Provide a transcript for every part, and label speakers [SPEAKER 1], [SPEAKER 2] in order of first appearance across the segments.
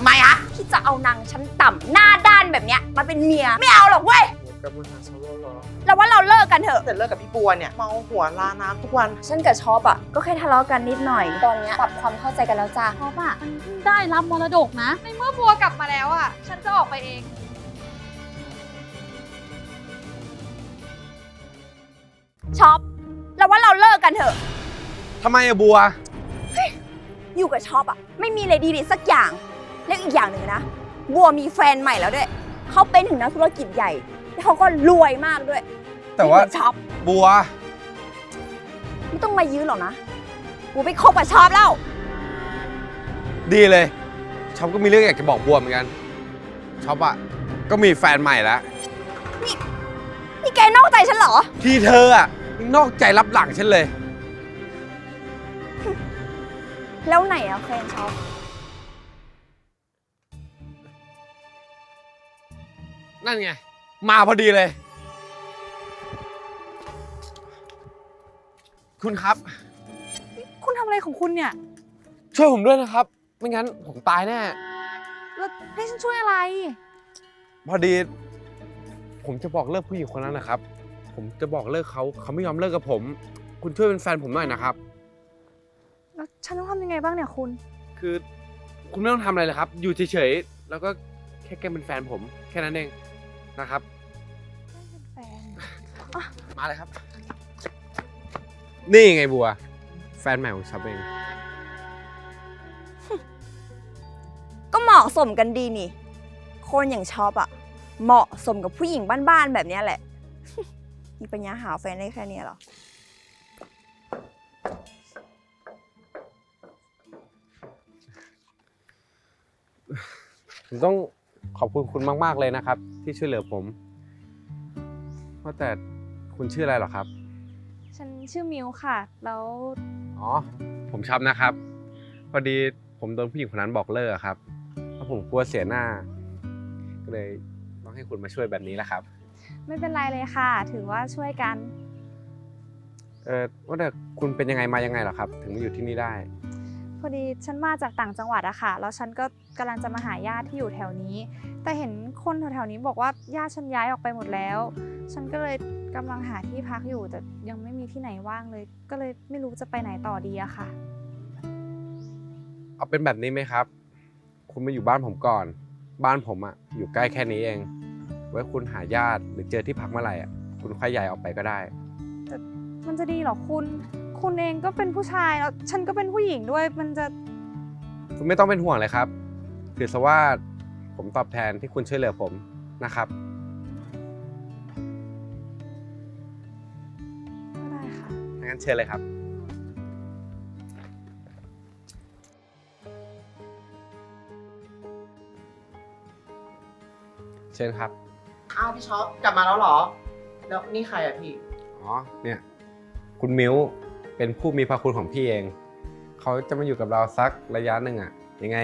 [SPEAKER 1] ทำไมอะที่จะเอานางชั้นต่ำหน้าด้านแบบเนี้ยมาเป็นเมีย ไม่เอาหรอกเว้ย
[SPEAKER 2] กับมือหาชาวโลกเหรอ
[SPEAKER 1] เราว่าเราเลิกกันเถอะ
[SPEAKER 3] แต่เลิกกับพี่บัวเนี่ยเมาหัวลาน้ำทุกวัน
[SPEAKER 1] ฉันกับชอปอะก็แค่ทะเลาะกันนิดหน่อย ตอนเนี้ยปรับความเข้าใจกันแล้วจ้า
[SPEAKER 4] เพราะว่ามันเพิ่งได้รับมรดกนะ ในเมื่อบัวกลับมาแล้วอะฉันจะออกไปเอง
[SPEAKER 1] ชอปเราว่าเราเลิกกันเถอะ
[SPEAKER 2] ทำไมอะบัว
[SPEAKER 1] อยู่กับชอปอะไม่มีอะไรดีเลยสักอย่าง แล้วอีกอย่างหนึ่งนะ บัวมีแฟนใหม่แล้วด้วย เขาเป็นถึงนักธุรกิจใหญ่ แล้วเขาก็รวยมากด้วย
[SPEAKER 2] แต่ว่า
[SPEAKER 1] ไม่เหมือนชอป
[SPEAKER 2] บัว
[SPEAKER 1] ไม่ต้องมายื้อหรอกนะบัวไปคบกับชอปแล้ว
[SPEAKER 2] ดีเลยช็อปก็มีเรื่องอยากจะบอกบัวเหมือนกันช็อปอะก็มีแฟนใหม่แล้ว
[SPEAKER 1] นี่แกนอกใจฉันเหรอ
[SPEAKER 2] ที่เธออะนอกใจรับหลังฉันเลย
[SPEAKER 1] แล้วไหนอะแฟนชอป
[SPEAKER 2] นั่นไง มาพอดีเลย คุณครับ
[SPEAKER 4] คุณทำอะไรของคุณเนี่ย
[SPEAKER 2] ช่วยผมด้วยนะครับ ไม่งั้นผมตายแน่
[SPEAKER 4] แล้วให้ฉันช่วยอะไร
[SPEAKER 2] พอดี ผมจะบอกเลิกผู้หญิงคนนั้นนะครับ ผมจะบอกเลิกเขาเขาไม่ยอมเลิกกับผม คุณช่วยเป็นแฟนผมหน่อยนะครับ
[SPEAKER 4] แล้วฉันต้องทำยังไงบ้างเนี่ยคุณ
[SPEAKER 2] คือคุณไม่ต้องทำอะไรเลยครับ อยู่เฉยๆ แล้วก็แค่แกล้งเป็นแฟนผม แค่นั้นเอง นะครับ
[SPEAKER 4] แฟน
[SPEAKER 2] มาเลยครับ นี่ไงบัว แฟนใหม่ของชับเอง
[SPEAKER 1] ก็เหมาะสมกันดีนี่ คนอย่างชอปอะเหมาะสมกับผู้หญิงบ้านๆแบบเนี้ยแหละ มีปัญญาหาแฟนได้แค่เนี้ยเหรอ
[SPEAKER 2] ผมต้อง ขอบคุณคุณมาก ๆ เลยนะครับ ที่ช่วยเหลือผมว่าแต่คุณชื่ออะไรเหรอครับ
[SPEAKER 4] ฉันชื่อมิวค่ะ แล้ว
[SPEAKER 2] อ๋อ ผมชับนะครับ พอดีผมโดนผู้หญิงคนนั้นบอกเลิกอะครับแล้วผมกลัวเสียหน้า ก็เลยต้องให้คุณมาช่วยแบบนี้แหละครับ
[SPEAKER 4] ไม่เป็นไรเลยค่ะ ถือว่าช่วยกัน
[SPEAKER 2] เออว่าแต่คุณเป็นยังไงมายังไงเหรอครับ ถึงมาอยู่ที่นี่ได้
[SPEAKER 4] พอดีฉันมาจากต่างจังหวัดอะค่ะ แล้วฉันก็กำลังจะมาหาญาติที่อยู่แถวนี้ แต่เห็นคนแถวๆนี้บอกว่าญาติฉันย้ายออกไปหมดแล้ว ฉันก็เลยกำลังหาที่พักอยู่แต่ยังไม่มีที่ไหนว่างเลย ก็เลยไม่รู้จะไปไหนต่อดีอะค่ะ
[SPEAKER 2] เอาเป็นแบบนี้ไหมครับ คุณมาอยู่บ้านผมก่อน บ้านผมอะอยู่ใกล้แค่นี้เอง ไว้คุณหาญาติหรือเจอที่พักเมื่อไหร่อะคุณค่อยย้ายออกไปก็ได้
[SPEAKER 4] มันจะดีเหรอคุณ คุณเองก็เป็นผู้ชายแล้วฉันก็เป็นผู้หญิงด้วยมันจะ
[SPEAKER 2] คุณไม่ต้องเป็นห่วงเลยครับถือซะว่าผมตอบแทนที่คุณช่วยเหลือผมนะครับ
[SPEAKER 4] ก็ได้ค่ะ
[SPEAKER 2] งั้นเชิญเลยครับ เชิญครับ
[SPEAKER 3] อ้าวพี่ช็อปกลับมาแล้วเหรอ แล้วนี่ใครอะพี่
[SPEAKER 2] อ๋อ เนี่ย คุณมิ้ว เป็นผู้มีพระคุณของพี่เอง เขาจะมาอยู่กับเราสักระยะหนึ่งอะยังไง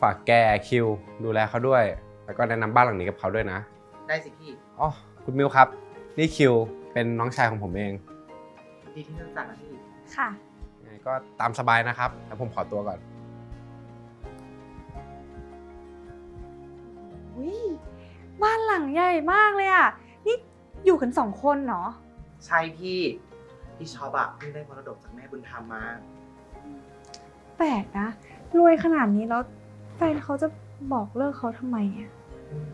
[SPEAKER 2] ฝากแกคิว ดูแลเขาด้วย แล้วก็แนะนำบ้านหลังนี้กับเขาด้วยนะ
[SPEAKER 3] ได้สิพี่
[SPEAKER 2] อ๋อคุณมิวครับ นี่คิวเป็นน้องชายของผมเอง
[SPEAKER 3] ดีที่รู้จักนะพี่
[SPEAKER 4] ค่ะ
[SPEAKER 2] ยังไงก็ตามสบายนะครับแล้วผมขอตัวก่อน
[SPEAKER 4] วิบ้านหลังใหญ่มากเลยอะ นี่อยู่กันสองคนเหรอ
[SPEAKER 3] ใช่พี่ พี่ช็อปอะเพิ่งได้มรดกจากแม่บุญธรรมมา
[SPEAKER 4] แปลกนะ รวยขนาดนี้แล้วแฟนเขาจะบอกเลิกเขาทำไมอะ
[SPEAKER 3] อืม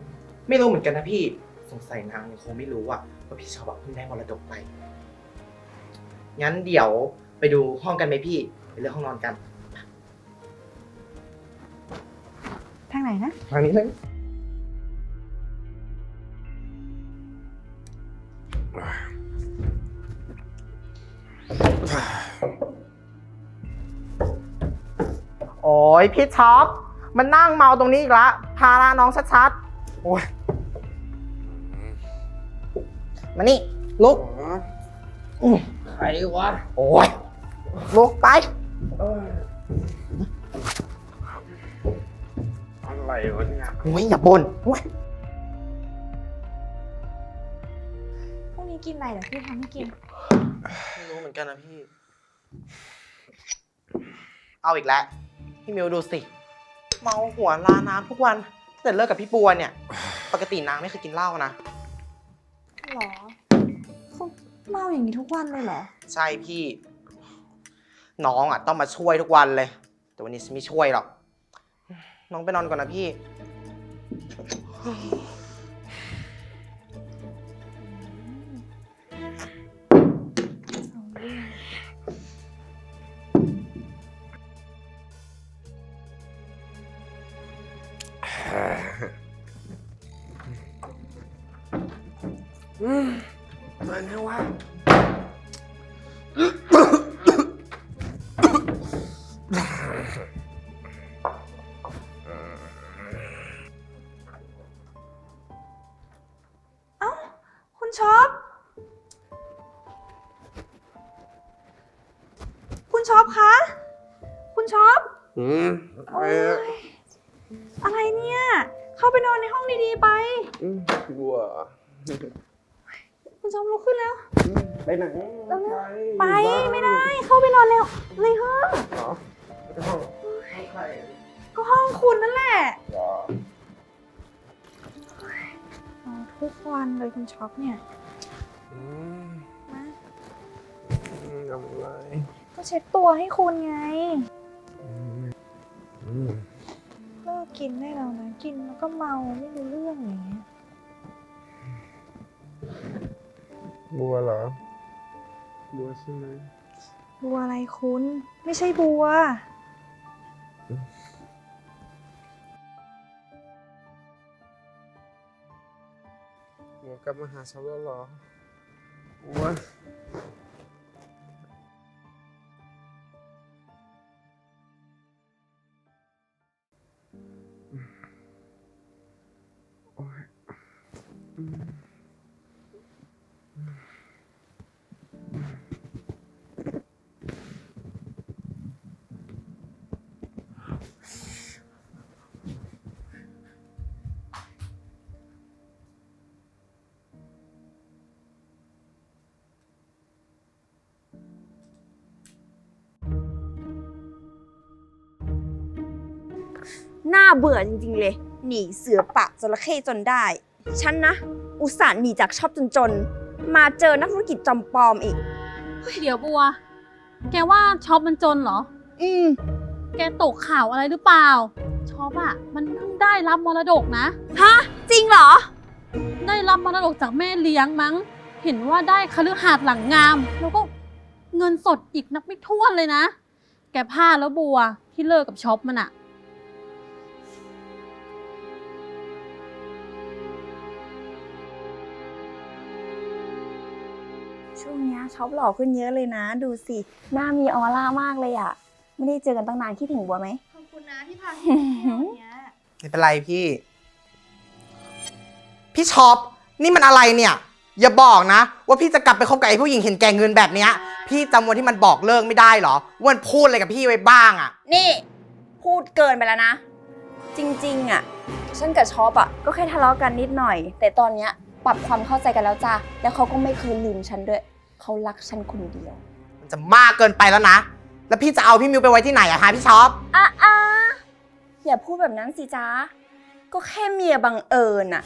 [SPEAKER 3] ไม่รู้เหมือนกันนะพี่ สงสัยนางยังคงไม่รู้อะว่าพี่ช็อปอะเพิ่งได้มรดกไป งั้นเดี๋ยวไปดูห้องกันไหมพี่ไปเลือกห้องนอนกัน
[SPEAKER 4] ทางไหนนะ
[SPEAKER 3] ทางนี้เลย โอ้ยพี่ช็อป มันนั่งเมาตรงนี้อีกละ พาลาน้องชัดๆ โอ้ย มานี่ ลุกอื้อ
[SPEAKER 2] ใครวะ
[SPEAKER 3] โอ้ย ลุกไป
[SPEAKER 2] อะไรวะเนี่ย
[SPEAKER 3] โอ้ย อย่าบ่นโอ้ย
[SPEAKER 4] พรุ่งนี้กินอะไรเดี๋ยวพี่ทำให้กิน
[SPEAKER 3] ไม่รู้เหมือนกันนะพี่ เอาอีกแล้ว พี่มิวดูสิ เมาหัวลาน้ำทุกวันตั้งแต่เลิกกับพี่บัวเนี่ย ปกตินางไม่เคยกินเหล้านะ
[SPEAKER 4] หรอเขาเมาอย่างนี้ทุกวันเลยเหรอ
[SPEAKER 3] ใช่พี่ น้องอะต้องมาช่วยทุกวันเลย แต่วันนี้ฉันไม่ช่วยหรอก น้องไปนอนก่อนนะพี่
[SPEAKER 2] มันไงวะ
[SPEAKER 4] คุณช็อป คุณช็อปคะ คุณช็อป
[SPEAKER 2] อืมไป
[SPEAKER 4] โอ๊ยอะไรเนี่ย เข้าไปนอนในห้องดีๆไป
[SPEAKER 2] อืมบัว
[SPEAKER 4] คุณช็อปลุกขึ้นแล้ว
[SPEAKER 2] อืมไปไหน
[SPEAKER 4] เร็วไปไม่ได้ เข้าไปนอนเร็วเลยเฮ้อะ
[SPEAKER 2] เหรอไปห้องใคร
[SPEAKER 4] ก็ห้องคุณนั่นแหละ
[SPEAKER 2] เหรอ
[SPEAKER 4] อ๋อทุกวันเลยคุณช็อปเนี่ย
[SPEAKER 2] อืม
[SPEAKER 4] มา
[SPEAKER 2] อืมทำอะไร
[SPEAKER 4] ก็เช็ดตัวให้คุณไง
[SPEAKER 2] อืมอืม
[SPEAKER 4] เลิกกินได้แล้วนะ กินแล้วก็เมาไม่รู้เรื่องอย่างเงี้ย
[SPEAKER 2] บัวเหรอ บัวใช่ไหม
[SPEAKER 4] บัวอะไรคุณ ไม่ใช่บัว
[SPEAKER 2] บัวกลับมาหาฉันแล้วเหรอ บัว โอ๊ย
[SPEAKER 1] น่าเบื่อจริงๆเลย หนีเสือปะจระเข้จนได้ ฉันนะ อุตส่าห์หนีจากชอบจนๆ มาเจอนักธุรกิจจอมปลอมอีก
[SPEAKER 5] เดี๋ยวบัว แกว่าช็อปมันจนเหรอ
[SPEAKER 1] อืม
[SPEAKER 5] แกตกข่าวอะไรหรือเปล่า ช็อปอะมันเพิ่งได้รับมรดกนะ
[SPEAKER 1] ฮะ จริงเหรอ
[SPEAKER 5] ได้รับมรดกจากแม่เลี้ยงมั้ง เห็นว่าได้คฤหาสน์หลังงาม แล้วก็เงินสดอีกนับไม่ถ้วนเลยนะ แกพลาดแล้วบัวที่เลิกกับช็อปมันอะ
[SPEAKER 1] ช่วงเนี้ยช็อปหล่อขึ้นเยอะเลยนะ ดูสิ หน้ามีออร่ามากเลยอะไม่ได้เจอกันตั้งนานคิดถึงบัวไหม
[SPEAKER 4] ขอบคุณนะที่พาที่เที่ยวเนี้ย
[SPEAKER 3] ไม่เป็นไรพี่ พี่ช็อปนี่มันอะไรเนี่ย อย่าบอกนะ ว่าพี่จะกลับไปคบกับไอ้ผู้หญิงเห็นแก่เงินแบบเนี้ย พี่จำวันที่มันบอกเลิกไม่ได้เหรอว่ามันพูดอะไรกับพี่ไว้บ้างอะ
[SPEAKER 1] นี่ พูดเกินไปแล้วนะ จริง ๆอะฉันกับช็อปอะก็แค่ทะเลาะกันนิดหน่อย แต่ตอนเนี้ย ปรับความเข้าใจกันแล้วจ้ะแล้วเขาก็ไม่เคยลืมฉันด้วย เขารักฉันคนเดียว
[SPEAKER 3] มันจะมากเกินไปแล้วนะ แล้วพี่จะเอาพี่มิวไปไว้ที่ไหนอะคะพี่ช็อป
[SPEAKER 1] อะอะอย่าพูดแบบนั้นสิจ้าก็แค่เมียบังเอิญอะ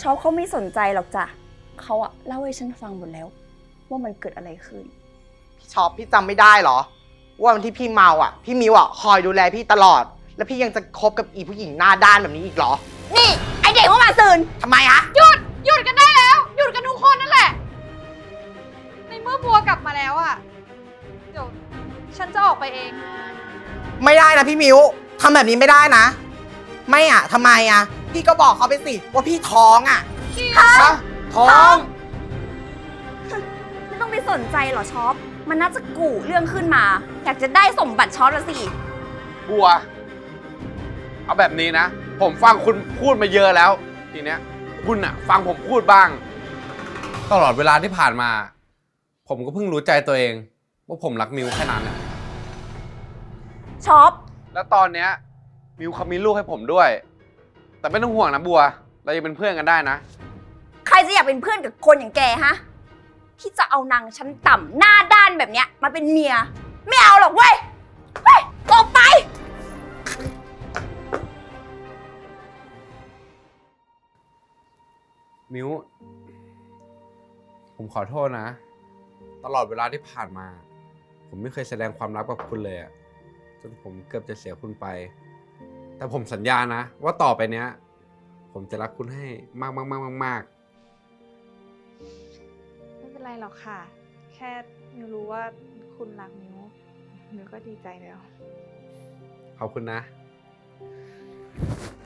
[SPEAKER 1] ช็อปเขาไม่สนใจหรอกจ้ะเขาอะเล่าให้ฉันฟังหมดแล้ว ว่ามันเกิดอะไรขึ้น
[SPEAKER 3] พี่ช็อปพี่จำไม่ได้เหรอ ว่าวันที่พี่เมาอะพี่มิวอะคอยดูแลพี่ตลอด แล้วพี่ยังจะคบกับอีผู้หญิงหน้าด้านแบบนี้อีกเหรอ
[SPEAKER 1] นี่ ไอเด็กว่ามาซืน
[SPEAKER 3] ทำไมอะ
[SPEAKER 4] หยุดกันได้ ในเมื่อบัวกลับมาแล้วอะเดี๋ยวฉันจะออกไปเอง
[SPEAKER 3] ไม่ได้นะพี่มิวทำแบบนี้ไม่ได้นะ ไม่อะทำไมอะ พี่ก็บอกเขาไปสิว่าพี่ท้องอะฮะท้อง
[SPEAKER 1] ไม่ต้องไปสนใจหรอช็อป มันน่าจะกู่เรื่องขึ้นมา อยากจะได้สมบัติช็อปละสิ
[SPEAKER 2] บัว เอาแบบนี้นะ ผมฟังคุณพูดมาเยอะแล้ว ทีเนี้ย คุณอะฟังผมพูดบ้าง ตลอดเวลาที่ผ่านมา ผมก็เพิ่งรู้ใจตัวเอง ว่าผมรักมิวแค่นั้นนะ
[SPEAKER 1] ชอบ
[SPEAKER 2] แล้วตอนเนี้ยมิวเขามีลูกให้ผมด้วย แต่ไม่ต้องห่วงนะบัว เรายังเป็นเพื่อนกันได้นะ
[SPEAKER 1] ใครจะอยากเป็นเพื่อนกับคนอย่างแกฮะ ที่จะเอานางชั้นต่ำหน้าด้านแบบเนี้ยมาเป็นเมีย ไม่เอาหรอกเว้ยเฮ้ยออกไป
[SPEAKER 2] มิวผมขอโทษนะ ตลอดเวลาที่ผ่านมา ผมไม่เคยแสดงความรักกับคุณเลยอะจนผมเกือบจะเสียคุณไป แต่ผมสัญญานะ ว่าต่อไปเนี้ย ผมจะรักคุณให้มากมากมากมากมาก
[SPEAKER 4] ไม่เป็นไรหรอกค่ะ แค่มิวรู้ว่าคุณรักมิวมิวก็ดีใจแล้ว
[SPEAKER 2] ขอบคุณนะ
[SPEAKER 4] ค